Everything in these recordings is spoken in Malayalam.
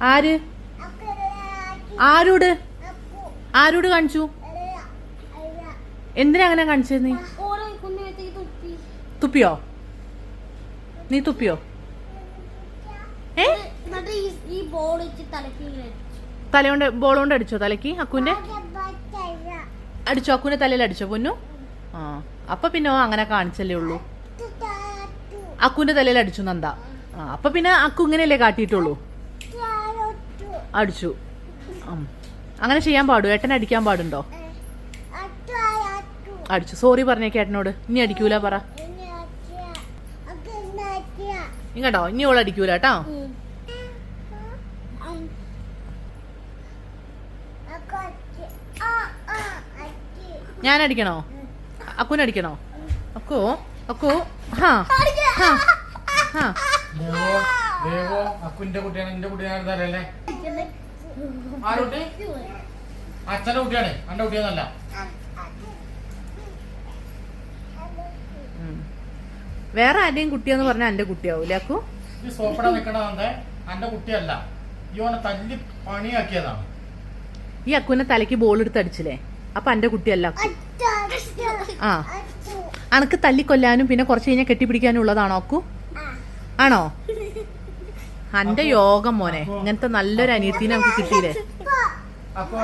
ആര്? ആരോട്? ആരോട് കാണിച്ചു? എന്തിനാ അങ്ങനെ കാണിച്ചത് നീ? തുപ്പിയോ? നീ തുപ്പിയോ? ഏ. തലകൊണ്ട് ബോൾ കൊണ്ട് അടിച്ചോ തലക്ക് അക്കുന്റെ അടിച്ചോ അക്കുന്റെ തലയിൽ അടിച്ചോ പൊന്നു? ആ അപ്പൊ പിന്നെ അങ്ങനെ കാണിച്ചല്ലേ ഉള്ളൂ. അക്കുന്റെ തലയിൽ അടിച്ചു നന്ദ. ആ അപ്പൊ പിന്നെ അക്കു ഇങ്ങനെയല്ലേ കാട്ടിയിട്ടുള്ളൂ? അടിച്ചു. അങ്ങനെ ചെയ്യാൻ പാടൂ. ഏട്ടനെ അടിക്കാൻ പാടുണ്ടോ? അടിച്ചു. സോറി പറഞ്ഞേക്ക് ഏട്ടനോട്. ഇനി അടിക്കൂല പറ. ഇങ്ങട്ടോ ഇനി ഓൾ അടിക്കൂല കേട്ടോ. ഞാൻ അടിക്കണോ? അക്കുനെ അടിക്കണോ? അക്കു അക്കു. ഹാ. ഹാ. ഹാ. അക്കുന്റെ കുട്ടിയാണ്. എന്റെ കുട്ടിയാണ് ആരുട്ടി അച്ഛന്റെ കുട്ടിയാണ്. എന്റെ കുട്ടിയൊന്നല്ല. വേറെ ആരുടെയും കുട്ടിയെന്ന് പറഞ്ഞാൽ എന്റെ കുട്ടിയാവൂല അക്കു? ഈ സോപ്പട നിക്കണതെ എന്റെ കുട്ടിയല്ല. ഈ ഓനെ തല്ലി പണിയാക്കിയതാണ്. ഈ അക്കുനെ തലയ്ക്ക് ബോൾ എടുത്ത് അടിച്ചില്ലേ? അപ്പൊ എന്റെ കുട്ടിയല്ല അക്കു. ആ. അനക്ക് തല്ലിക്കൊല്ലാനും പിന്നെ കുറച്ച് കഴിഞ്ഞാൽ കെട്ടിപ്പിടിക്കാനും ഉള്ളതാണോ അക്കു? ആണോ? അന്റെ യോഗം മോനെ. ഇങ്ങനത്തെ നല്ലൊരു അനിയത്തിനെ നമുക്ക് കിട്ടിയില്ലേ? അപ്പൊ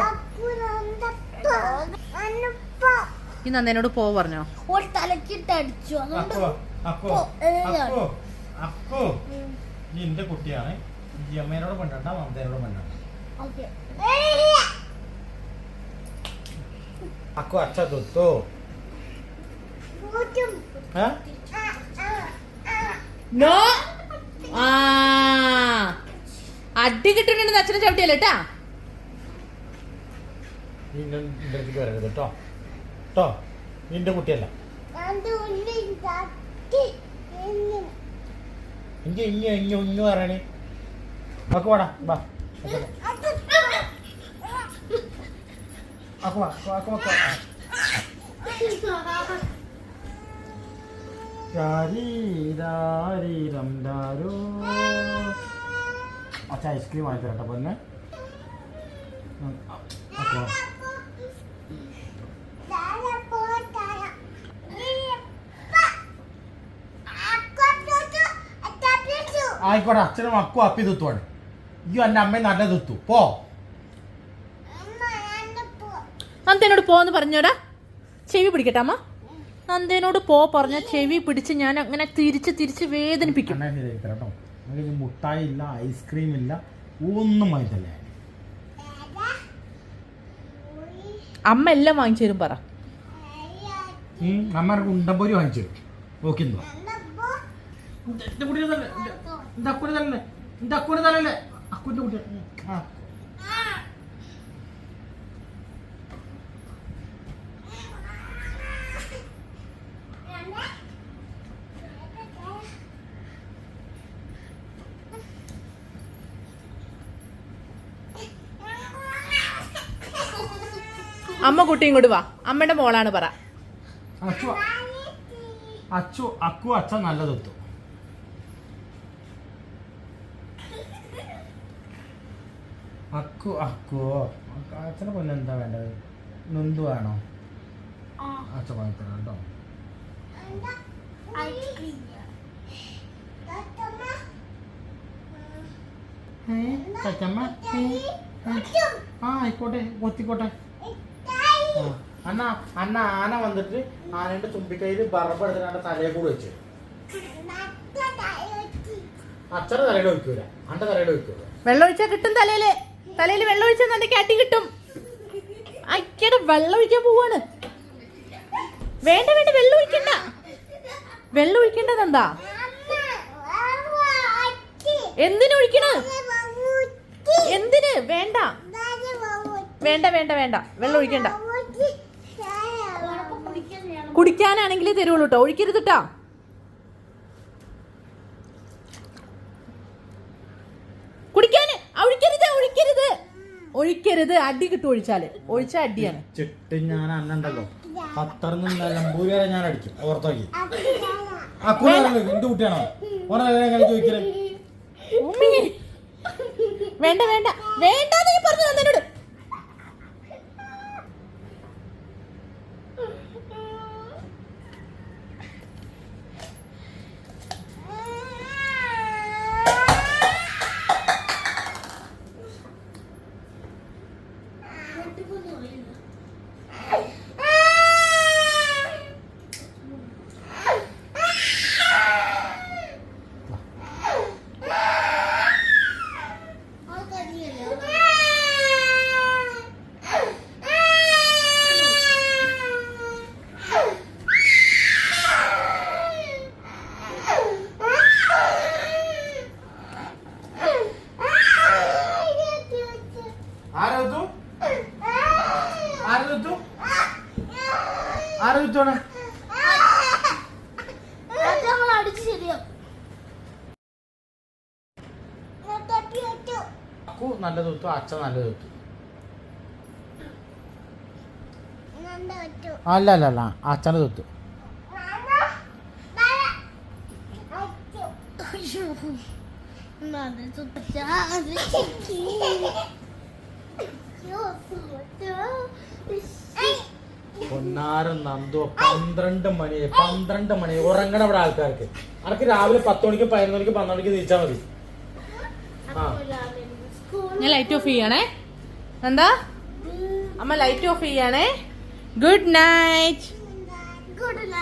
ഈ നന്ദേനോട് പോ പറഞ്ഞോ. ഒരു തലക്കിട്ട് അടിച്ചു. അതുകൊണ്ട് അക്കോ അക്കോ പോ, ഏതാണ്? അക്കോ അക്കോ ഈ കുട്ടിയാണ്. അമ്മേനോട് പണ്ടണ്ട മമതേനോട് പണ്ടണ്ട ഓക്കെ. അക്കോ അച്ഛ തൊത്തോ? ഏ? നോ. ആ. അടി കിട്ടുന്നുണ്ടെന്ന് അച്ഛനെ ചവിട്ടിയല്ലേ കേട്ടോ കേട്ടോ നിന്റെ കുട്ടിയല്ല. ഇഞ്ചി ഇഞ്ഞു ഇഞ്ഞു പറയണേ. വാടാ വാ. അക്കു വാ അക്കു അക്കു അക്കു രാരീരാരീരം രാരോ അച്ഛ ഐസ്ക്രീം വാങ്ങി തരട്ടെ പൊന്നെ. വാ. ആയിക്കോട്ടെ അച്ഛനും അക്കും അപ്പി തുത്തുവാണ്. അയ്യോ എന്റെ അമ്മയും നല്ല തുത്തു. പോ. നന്ദേനോട് പോന്ന് പറഞ്ഞോടാ. ചെവി പിടിക്കട്ടെ അമ്മ. നന്ദേനോട് പോ പറഞ്ഞ ചെവി പിടിച്ച് ഞാൻ അങ്ങനെ തിരിച്ച് തിരിച്ച് വേദനിപ്പിക്കും. കേട്ടോ. ഇനി മുട്ടായി ഇല്ല ഐസ്ക്രീം ഇല്ല ഒന്നും വാങ്ങിച്ചല്ലേ അമ്മ എല്ലാം വാങ്ങിച്ചു തരും പറ. അമ്മയ്ക്ക് ഉണ്ടമ്പോരി വാങ്ങിച്ചു തരും. നോക്കിന്നോ എന്റെ കുട്ടിയുടെ തന്നെ എന്റെ അക്കുന്റെ തന്നെ അക്കുന്റെ കുട്ടി ആ. അമ്മ കുട്ടി ഇങ്ങോട്ട് വാ. അമ്മയുടെ മോളാണ് പറ. അച്ചു അച്ചു അക്കു അച്ഛൻ നല്ല തുത്തു അക്കു അക്കു. അച്ഛനെ പോലെ എന്താ വേണ്ടത്? നൊന്തു വേണോ? അച്ഛ വാങ്ങി തരാം കേട്ടോ. ഏ, ഏ. ആ ആയിക്കോട്ടെ ഒത്തിക്കോട്ടെ ആ. അന്ന ആന വന്നിട്ട് ആനയുടെ തുമ്പിക്കൈയിൽ ബറപ്പെടുത്തിട്ട് തലയെ കൂടെ വെച്ചു. അച്ഛന്റെ തലയുടെ ഒഴിക്കൂല. അന്റെ തലയുടെ ഒഴിക്കൂല. വെള്ളം ഒഴിച്ചാൽ കിട്ടും തലയിൽ. തലയിൽ വെള്ളം ഒഴിച്ചാൽ നിന്റെ കാട്ടി കിട്ടും. അയ്ക്കടെ വെള്ളം ഒഴിക്കാൻ പോവാണ്. വേണ്ട വേണ്ട വെള്ളം ഒഴിക്കണ്ട. വെള്ളം ഒഴിക്കേണ്ടത് എന്താ? എന്തിനു ഒഴിക്കണ? എന്തിന്? വേണ്ട. വേണ്ട വേണ്ട വേണ്ട. വെള്ളം ഒഴിക്കണ്ട. കുടിക്കാനാണെങ്കിലേ തരുള്ളൂ കേട്ടോ ഒഴിക്കരുത് കേട്ടോ കുടിക്കാന്. ഒഴിക്കരുത് ഒഴിക്കരുത്. ഒഴിക്കരുത്. അടി കിട്ടും ഒഴിച്ചാൽ. ഒഴിച്ച അടിയാണ്. ചിട്ട് ഞാൻ അന്നുണ്ടല്ലോ പത്തറന്ന് നിലമ്പൂര് വരെ ഞാൻ അടിക്കും. ഓർത്തോക്കി കുട്ടിയാണോ? ചോദിക്കൽ. വേണ്ട വേണ്ട. വേണ്ട നീ പറഞ്ഞു ശരിയാവും അക്കു നല്ല തൂത്തു അച്ഛൻ നല്ല തൂത്തു. അല്ല അല്ല അല്ല അച്ഛനെ തൂത്തു. പൊന്നാരം നന്ദു പന്ത്രണ്ട് മണി പന്ത്രണ്ട് മണി. ഉറങ്ങണ ഇവിടെ ആൾക്കാർക്ക്. അനക്ക് രാവിലെ പത്ത് മണിക്ക് പതിനൊന്ന് മണിക്ക് പന്ത്രണ്ട് മണിക്ക് തിരിച്ചാൽ മതി ഞാൻ ലൈറ്റ് ഓഫ് ചെയ്യണേ. എന്താ? അമ്മ ലൈറ്റ് ഓഫ് ചെയ്യണേ. Good night good night